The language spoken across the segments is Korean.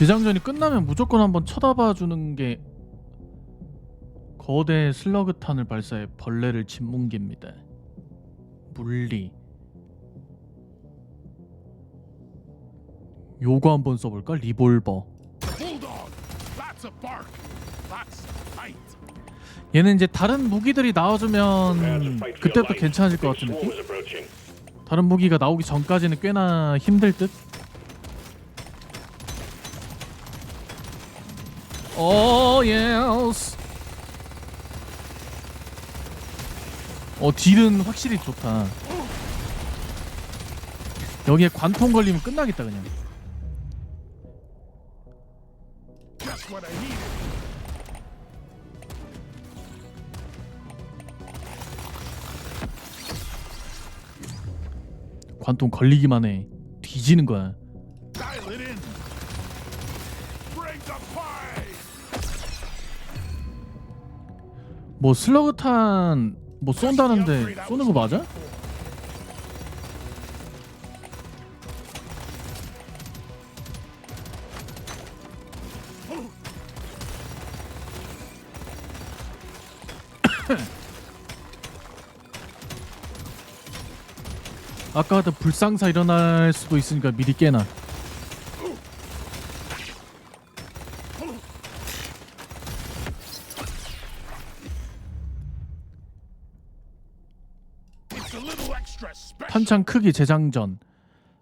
재장전이 끝나면 무조건 한번 쳐다봐 주는 게 거대 슬러그탄을 발사해 벌레를 짓뭉깁니다. 물리. 요거 한번 써볼까? 리볼버. 얘는 이제 다른 무기들이 나와주면 그때부터 괜찮아질 것 같은 느낌? 다른 무기가 나오기 전까지는 꽤나 힘들 듯? 오 예스 어 딜은 확실히 좋다. 여기에 관통 걸리면 끝나겠다 그냥. 관통 걸리기만 해. 뒤지는 거야 뭐 슬러그탄 뭐 쏜다는데 쏘는 거 맞아? 아까 하던 불상사 일어날 수도 있으니까 미리 깨놔 탄창 크기 재장전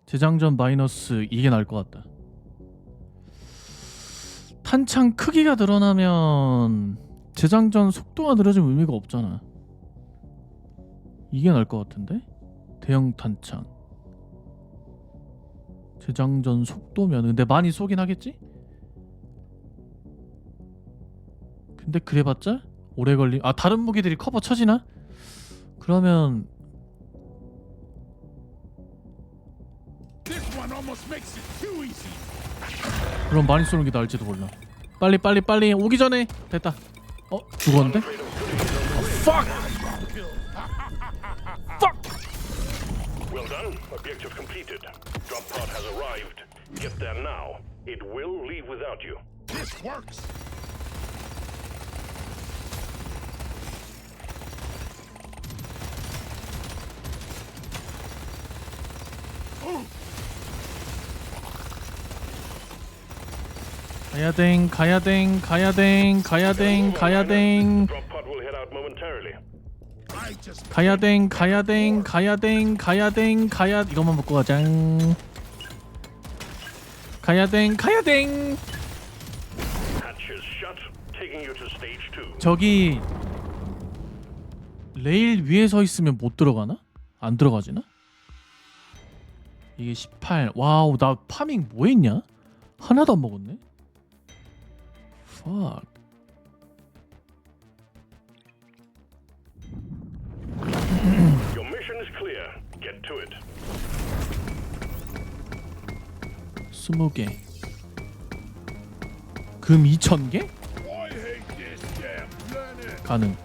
재장전 마이너스 이게 나을 것 같다 탄창 크기가 늘어나면 재장전 속도가 느려지면 의미가 없잖아 이게 나을 것 같은데 대형 탄창 재장전 속도면 근데 많이 쏘긴 하겠지? 근데 그래봤자 오래 걸리 아 다른 무기들이 커버 쳐지나? 그러면 그럼 많이 쏘는 게 나을지도 몰라. 빨리 빨리 빨리 오기 전에 됐다. 어 죽었는데? fuck! Well done. Objective completed. Drop pod has arrived. Get there now. It will leave without you. This works. 가야댕 가야댕 가야댕 가야댕 가야댕 가야댕 가야댕 가야댕 가야댕 가야 이것만 먹고 가자. 가야댕 가야댕. 저기 레일 위에 서 있으면 못 들어가나? 안 들어가지나? 이게 18 와우 나 파밍 뭐 했냐? 하나도 안 먹었네 fuck Your mission is clear. Get to it. 20개 금 2000개? I hate this damn planet. 가능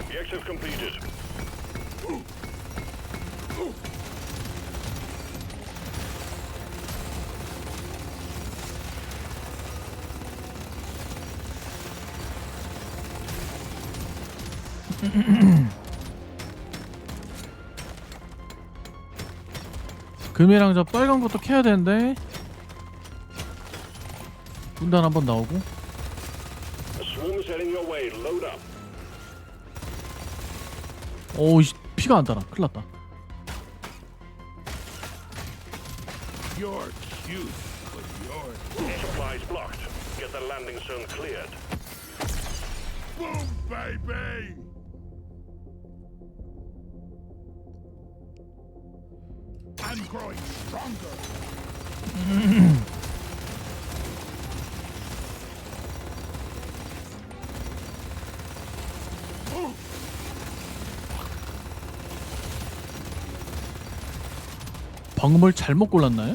Objective completed. 금이랑 저 빨간 것도 캐야 되는데 분단 한번 나오고 A swarm is heading your way. Load up. 오우 씨, 피가 안 달아 큰일 났다 You're cute, but you're Supplies blocked. Get the landing zone cleared. boom, baby. 방금 뭘 잘못 골랐나요?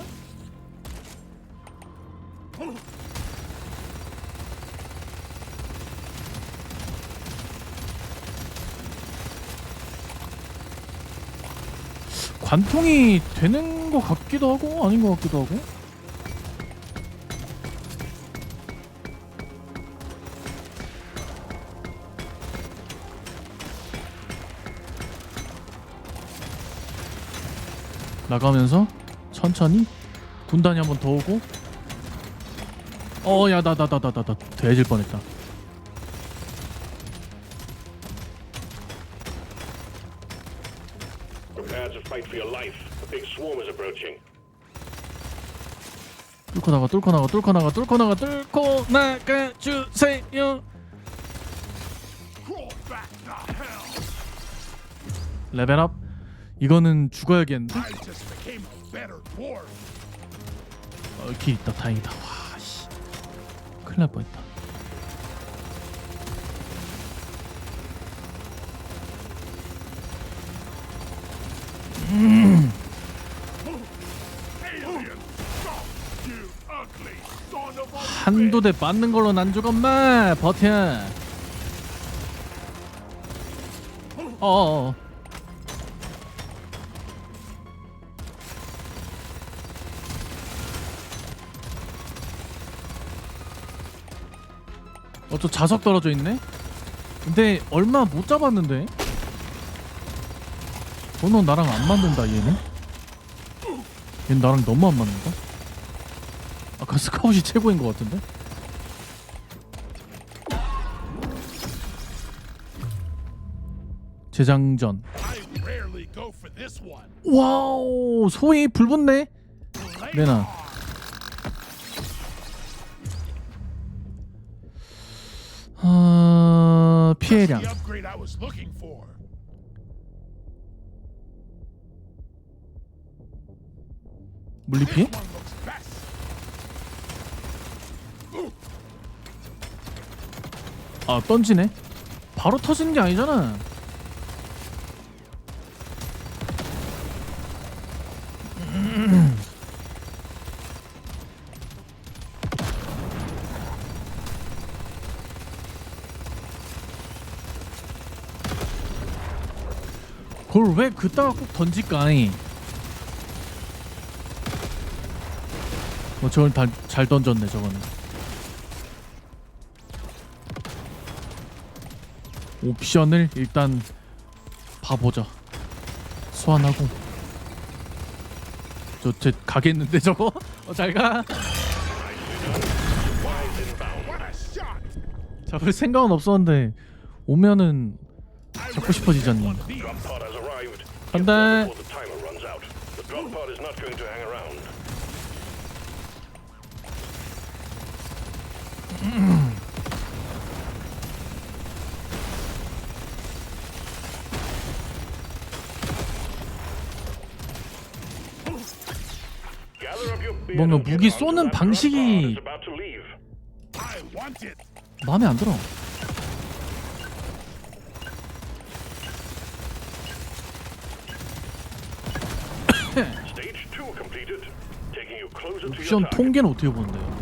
관통이 되는 것 같기도 하고 아닌 것 같기도 하고 나가면서 천천히 군단이 한 번 더 오고 어야 나 나 나 나 나 나 돼질 뻔했다 approaching. 뚫고 나가 뚫고 나가 뚫고 나가 뚫고 나가 뚫고 나가 주세요. 레벨업 이거는 죽어야겠는데. 어, 길 있다 다행이다 와씨 큰일 날 뻔했다 Alien! 한두 대 맞는 걸로 난 죽었마 버텨. 어어 어또 자석 떨어져 있네? 근데 얼마 못 잡았는데? 번호 나랑 안 맞는다 얘는? 얘는 나랑 너무 안 맞는다 아까 스카웃이 최고인 것 같은데? 재장전. 와우 소위 불붙네 내놔 아 피해량. 물리피해? This one looks best. 아 던지네? 바로 터지는 게 아니잖아. 그걸 왜 그따가 꼭 던질까니? 어 저건 다, 잘 던졌네 저거는 옵션을 일단 봐보자 소환하고 저쟤 가겠는데 저거? 어 잘가! 잡을 생각은 없었는데 오면은 잡고 arrived. Get 간다 there before the timer runs out. The drop pod is not going to hang around. Gather up your beard 뭔가 무기 쏘는. 방식이. 마음에 안 들어 Stage 2 completed. Taking you closer to your 옵션. 통계는 어떻게 보는데요?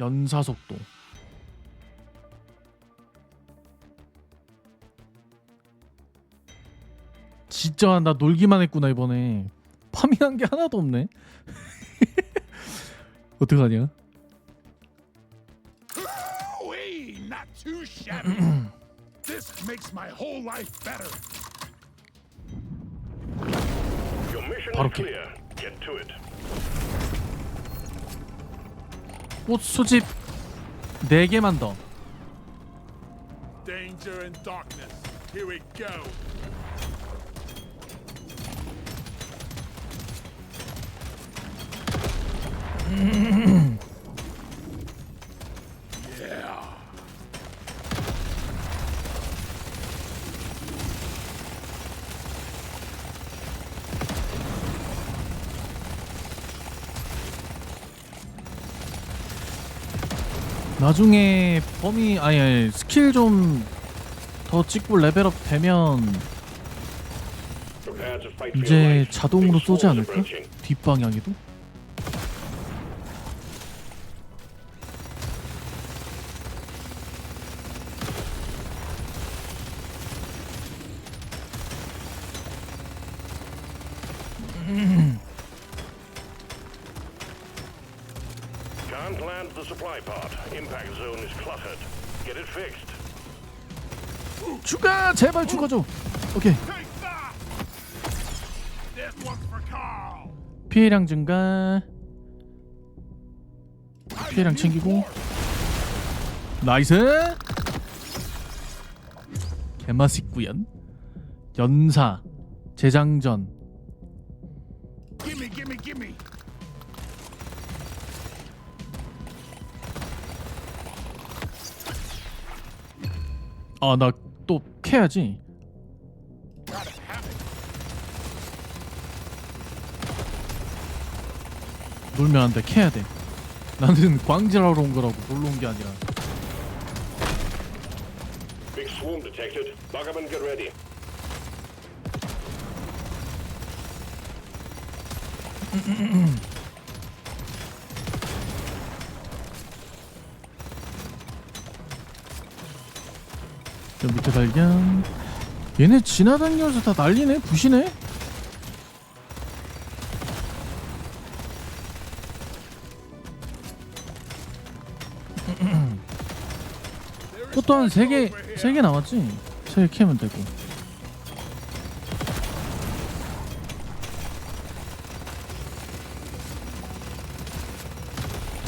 연사 속도 진짜 나 놀기만 했구나 이번에 파밍한 게 하나도 없네 어떡하냐 Wee, not too shabby. this makes my whole life better. Your mission 바로 is clear. Get to it. 꽃 수집 4개만 더 Danger and darkness. Here we go. 나중에 범위 아니, 아니 스킬 좀 더 찍고 레벨업 되면 이제. 자동으로 쏘지 않을까? 뒷방향에도? 죽어 제발 죽어줘 오케이! 피해량 증가 피해량 챙기고 나이스 개맛있구연 연사 재장전 Gimme, gimme, gimme! 아나 it. 놀면 안 돼 캐야 돼 나는 광질하러 온 거라고 놀러 온 게 아니라 Big swarm detected. Buggerman, get ready. 저 밑에 발견 얘네 지나다니면서 다 난리네 부시네 그것도 한 3개 3개 남았지? 3개 캐면 되고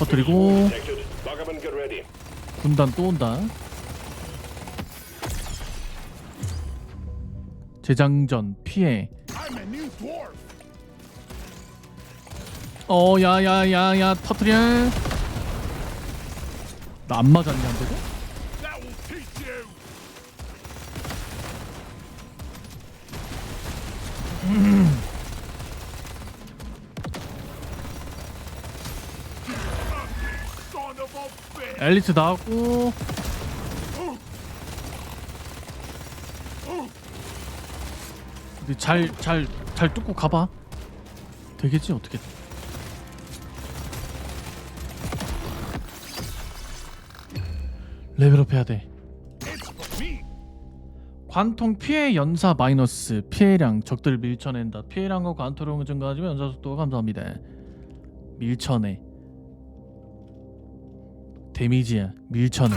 터뜨리고. 군단 또 온다. 재장전 피해. 어, 야야야야 터트려. 나 안 맞았냐 안 되고? That will teach you! Son of a bitch! 엘리트 나왔고. 잘 잘 잘 뚫고 가봐. 되겠지 어떻게? 레벨업 해야 돼. 관통 피해 연사 마이너스 피해량 적들 밀쳐낸다 피해량과 관통을 증가하지만 연사 속도가 감소합니다 밀쳐내 데미지야 밀쳐내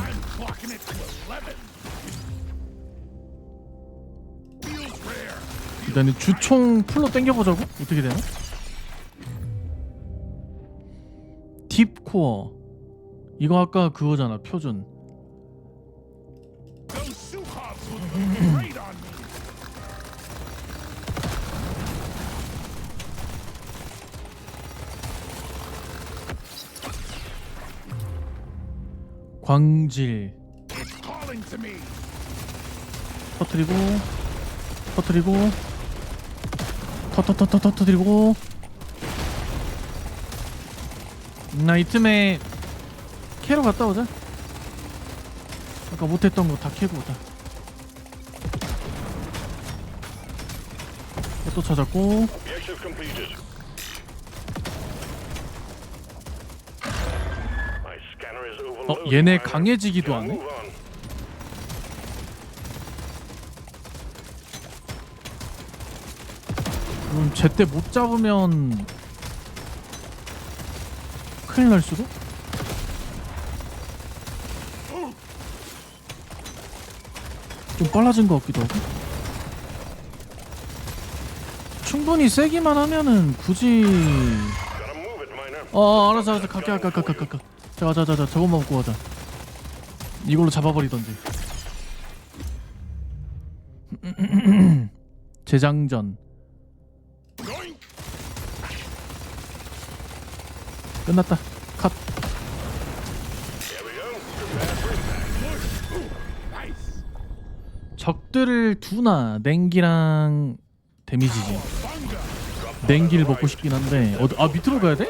일단은 주총 풀로 당겨보자고 어떻게 되나? 딥코어 이거 아까 그거잖아 표준! 광질! 터트리고 터트리고 터터터터 터트리고 나 이쯤에 캐러 갔다 오자 아까 못했던 거 다 캐고 오자 또 찾았고 어. 얘네. 강해지기도 하네 제때 못 잡으면 큰일 날 수도? 좀 빨라진 것 같기도 하고. 충분히 세기만 하면은 굳이 miner. 어 알았어 알았어. 갈게 갈게 갈게 갈게 자자 자 자 저것만 먹고 가자. 이걸로 잡아버리던지. 재장전 끝났다 컷! 적들을 두나 냉기랑 데미지지! 냉기를 먹고 싶긴 한데 어, 아 밑으로 가야 돼?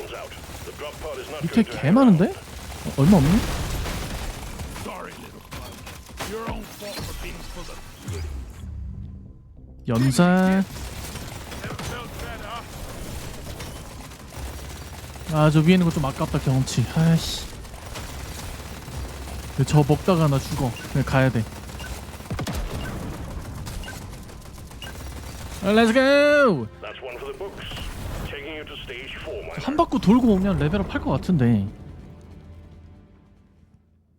밑에 개 많은데? 어, 얼마 없니? Little bug. Your own fault for being full of goodies. 연사 Never felt better. 아 저 위에 있는 거 좀 아깝다 경험치 아이씨 근데 저 먹다가 나 죽어 그냥 가야 돼 렛츠 고 That's one for the books. Taking you to stage four, miner. 한 바퀴 돌고 오면 레벨업 할 것 같은데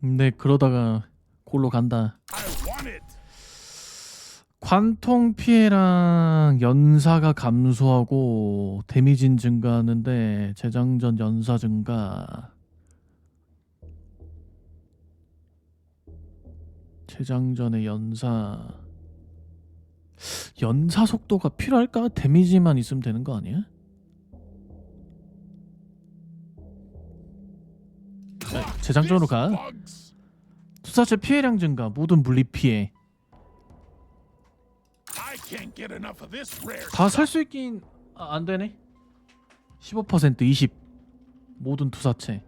근데 그러다가 골로 간다. 관통 피해랑 연사가 감소하고 데미진 증가하는데 재장전 연사 증가 재장전의 연사 연사 속도가 필요할까? 데미지만 있으면 되는 거 아니야? 네, 재장전으로 가. 투사체 피해량 증가 모든 물리 피해 can't get enough of this rare. 다 살 수 있긴 아, 안 되네. 15% 20 모든 투사체.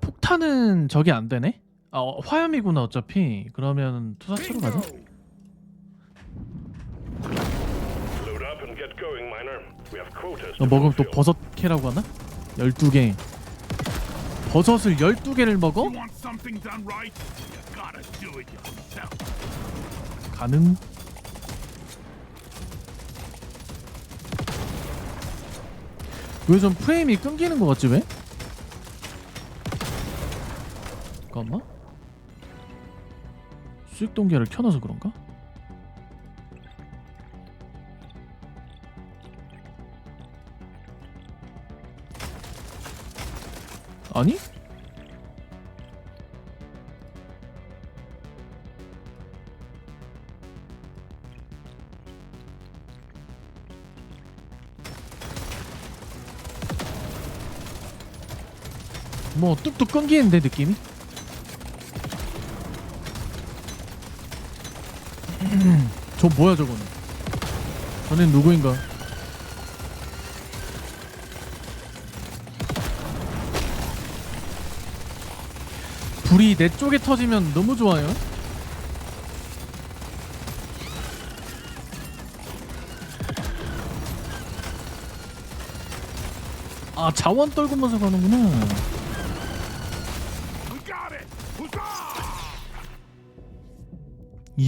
폭탄은 저게 안 되네. 아 어, 화염이구나 어차피. 그러면 투사체로 가자. Bingo. Load up and get going, miner. We have quotas. 너 to 먹으면 또 fulfill. 버섯 캐라고 하나? 12개. 버섯을 12개를 먹어? You want something done right? 가능. 왜좀 프레임이 끊기는 것 같지 왜? 잠깐만. 수익 동기화를 켜놔서 그런가? 아니? 뭐 뚝뚝 끊기는데 느낌이? 저 뭐야 저거는? 저는 누구인가? 불이 내 쪽에 터지면 너무 좋아요. 아 자원 떨구면서 가는구나.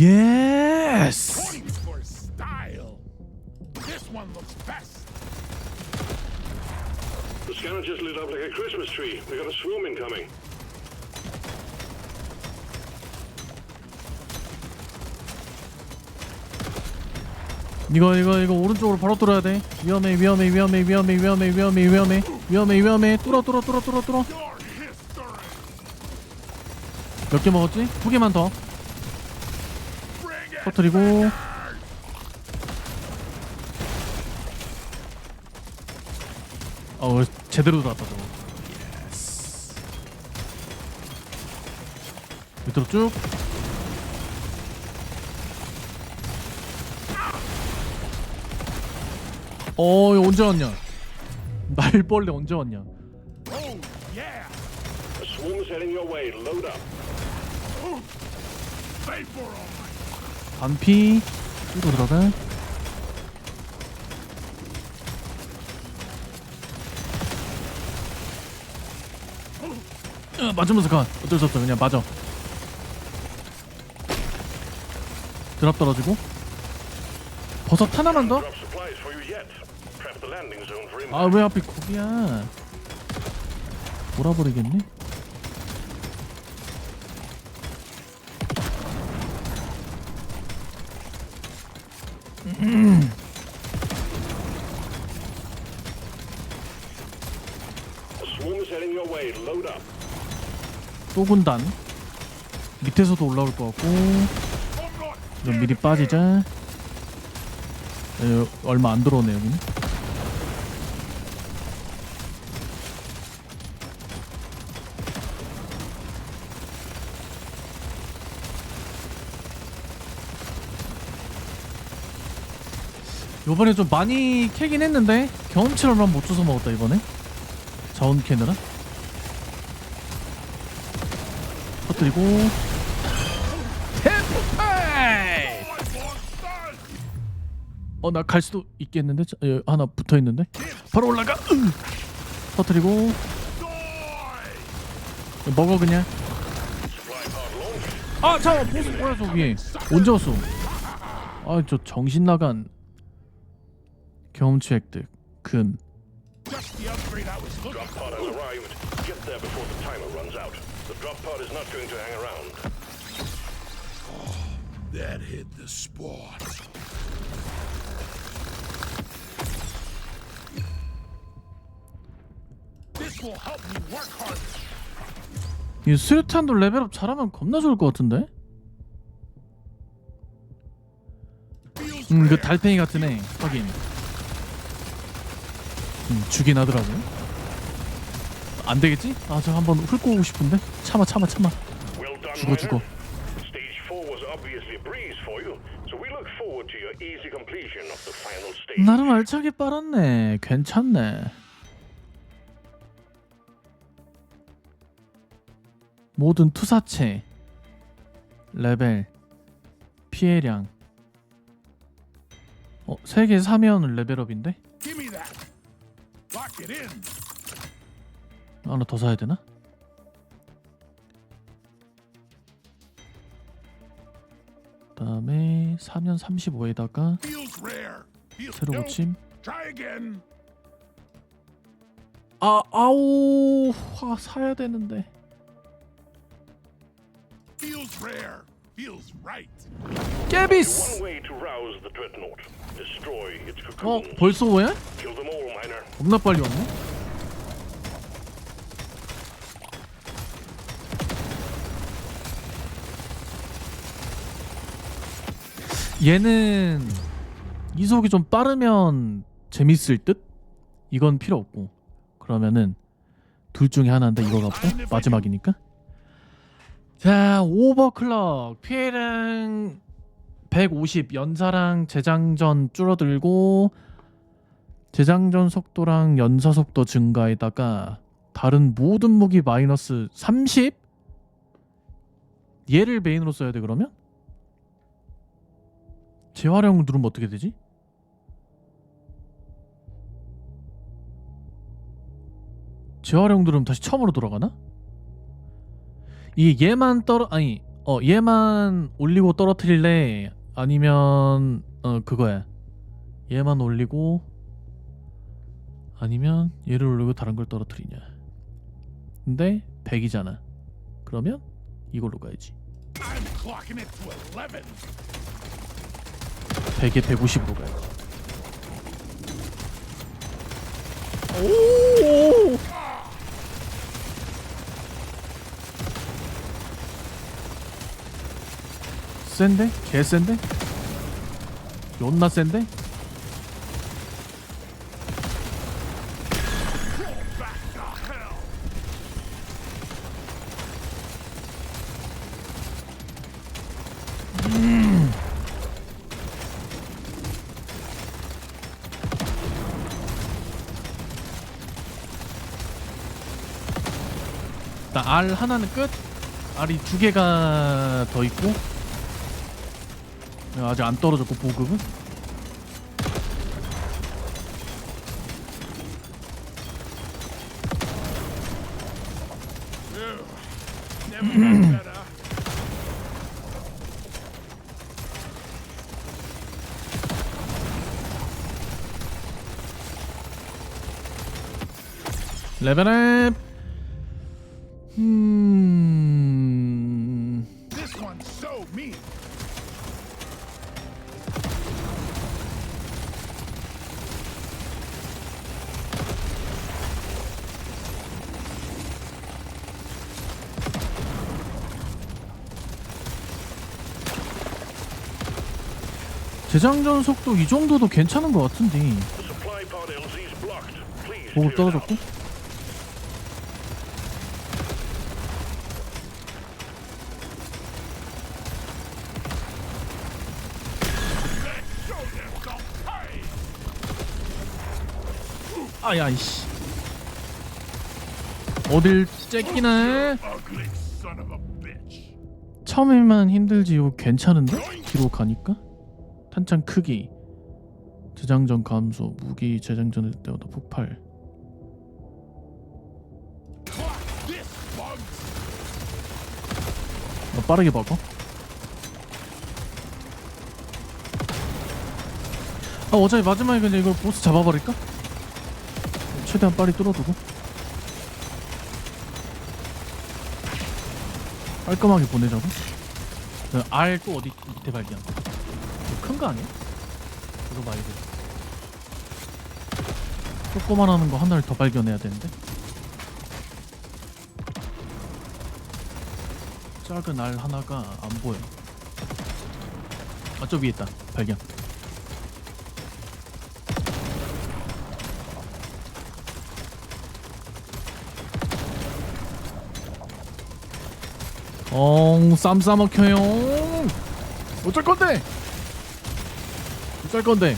예스. Points for style. This one looks best. The scanner just lit up like a Christmas tree. We got a swarm incoming. 이거 이거 이거 오른쪽으로 바로 뚫어야 돼. 위험해 위험해 위험해 위험해 위험해 위험해 위험해 위험해 위험해 뚫어 뚫어 뚫어 뚫어 뚫어. 몇 개 먹었지? 두 개만 더. 터뜨리고. 어 제대로 들어왔다 저거. 밑으로 쭉. 어 이거 언제 왔냐? 날벌레 언제 왔냐? Oh yeah. A swarm's heading your way. Load up. Pay for all my. 반피 뚫어 들어가. 어, 맞으면서 가. 어쩔 수 없어. 그냥 맞아. 드랍 떨어지고. 버섯 하나만 더? 아왜 하필 거기야? 돌아버리겠네. 또 군단. 밑에서도 올라올 것 같고. 좀 미리 빠지자. 에, 얼마 안 들어오네 여기는. 요번에 좀 많이 캐긴 했는데 경험치 얼마 못 줘서 먹었다 이번에? 자원 캐느라? 터뜨리고. 어 나 갈 수도 있겠는데? 자, 여, 하나 붙어 있는데? 바로 올라가. 으! 터뜨리고. 먹어 그냥. 아 잠깐 보스 뭐야 저 위에 언제 왔어? 아 저 정신 나간 경험치 획득 금 just the upgrade I was looking Drop pod has arrived. Get there before the timer runs out. The drop pod is not going to hang around. That hit the spot. This will help me work harder. 이 수류탄도 레벨업 잘하면 겁나 좋을 것 같은데? Feels 음, 그 rare. 달팽이 같은 애 확인. 음, 죽긴 하더라고요. 안 되겠지? 아, 저 한번 훑고 오고 싶은데. 참아, 참아, 참아. 죽어, 죽어. Miner. Stage 4 was obviously a breeze for you, so we look forward to your easy completion of the final stage. 나름 알차게 빨았네. 괜찮네. 모든 투사체 레벨 피해량 어, 3개 사면 레벨업인데? In. 하나 더 사야 되나? 그다음에 사면 35에다가 Feels rare. Feels 새로. 고침 Try again. 아 아우 화 사야 되는데 Feels rare. Feels right. 깨비스 One way to rouse the dreadnought. Destroy its 어 cocoons. 벌써 오야? Kill them all, Miner. 겁나 빨리 왔네. 얘는 이속이 좀 빠르면 재밌을 듯? 이건 필요 없고 그러면은 둘 중에 하나인데 이거 갖고 마지막이니까 자 오버클럭 피해량 150 연사랑 재장전 줄어들고 재장전 속도랑 연사 속도 증가에다가 다른 모든 무기 마이너스 30? 얘를 메인으로 써야 돼 그러면? 재활용 누르면 어떻게 되지? 재활용 누르면 다시 처음으로 돌아가나? 이 얘만 떨어 아니 어 얘만 올리고 떨어뜨릴래? 아니면 어 그거야. 얘만 올리고 아니면 얘를 올리고 다른 걸 떨어뜨리냐. 근데 100이잖아. 그러면 이걸로 가야지. I'm clocking it to 11. 100에 150으로 가야지. 오 센데? 개 센데? 존나 센데? 나 R 하나는 끝. R이 두 개가 더 있고. 아직 안 떨어졌고 보급은. 레벨업. 재장전 속도 이 정도도 괜찮은 것 같은데. 보급. 떨어졌고. 아야 이씨. 어딜 bitch. 처음에만 힘들지 이거 괜찮은데? 뒤로 가니까? 탄창 크기 재장전 감소 무기 재장전할 때마다 폭발. 어, 빠르게 박어 아 어차피 마지막에 그냥 이거 보스 잡아버릴까? 최대한 빨리 뚫어두고 깔끔하게 보내자고 R 또 어디 밑에 발견 큰 거 아니야? 이거 말고 조그만 하는 거 하나를 더 발견해야 되는데 작은 알 하나가 안 보여 아저 위에 있다 발견 엉, 쌈 싸먹혀요. 어쩔 건데? 어쩔 건데?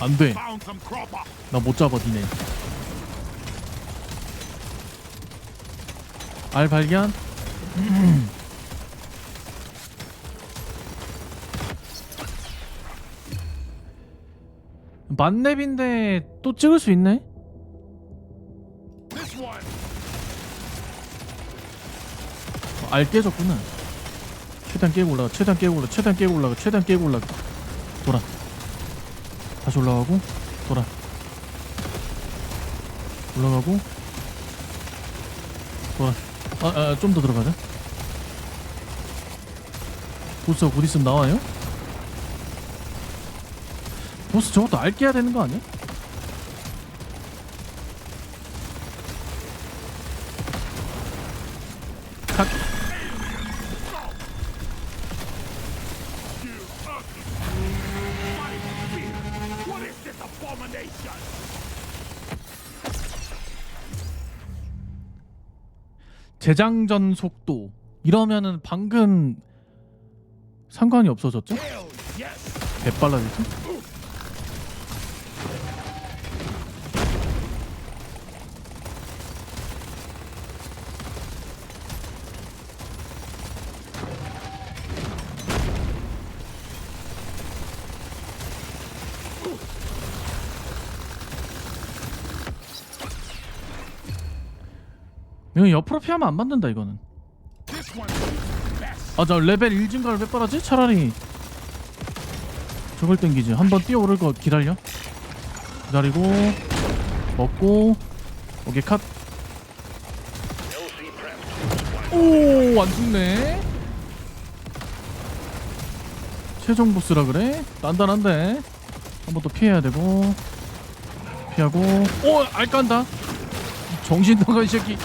안 돼. 나 못 잡아, 니네. 알 발견? 만렙인데 또 찍을 수 있네? 알 깨졌구나. 최대한 깨고 올라가. 최대한 깨고 올라가. 최대한 깨고 올라가. 최대한 깨고 올라가. 돌아. 다시 올라가고 돌아. 올라가고 돌아. 아, 아좀더 들어가자. 보스가 곧 있으면 나와요? 보스 저것도 알 깨야 되는 거 아니야? 재장전 속도 이러면은 방금 상관이 없어졌죠? Hell yes. 개 빨라졌죠? 이거 옆으로 피하면 안 맞는다 이거는. 아 저 레벨 1 증가를 왜 빨았지? 차라리 저걸 땡기지 한 번 뛰어오를 거 기다려 기다리고 먹고 오케이 컷. 오, 안 죽네. 최종 보스라 그래? 단단한데. 한 번 더 피해야 되고. 피하고. 오, 알 깐다. 정신 나가 이 새끼.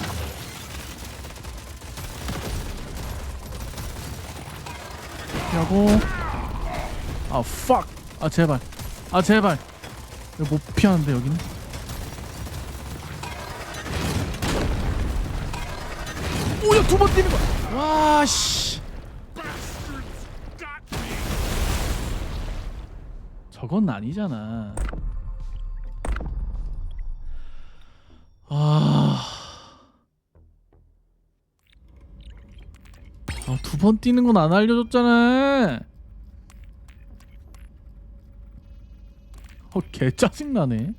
피하고. 아, fuck. 아, 제발. 아, 제발. 못 피하는데 여기는. 오야 두 번 뛰는 거야. 와 씨. Bastards got me. 저건 아니잖아. 아. 번 뛰는 건 안 알려줬잖아. 어, 개 짜증나네.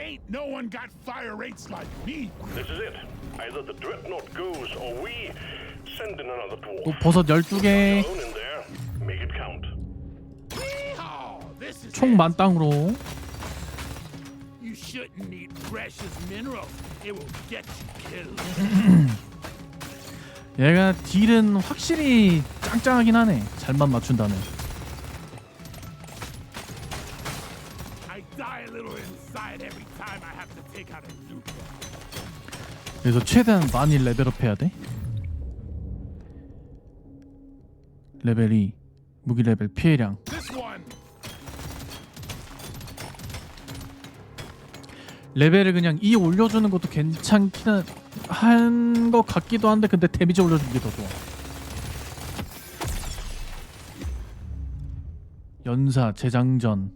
Ain't no one got fire rates like me. This is it. Either the dreadnought goes or we send in another 또 dwarf. 버섯 12개. Alone in there. Make it count. Oh, this is 총 it. 만땅으로. You shouldn't eat precious minerals. It will get you killed. 얘가 딜은 확실히 짱짱하긴 하네. 잘만 맞춘다면. 그래서 최대한 많이 레벨업 해야 돼. 레벨 2 무기 레벨 피해량. 레벨을 그냥 2 올려주는 것도 괜찮긴 한 것 같기도 한데 근데 데미지 올려주는 게 더 좋아 연사 재장전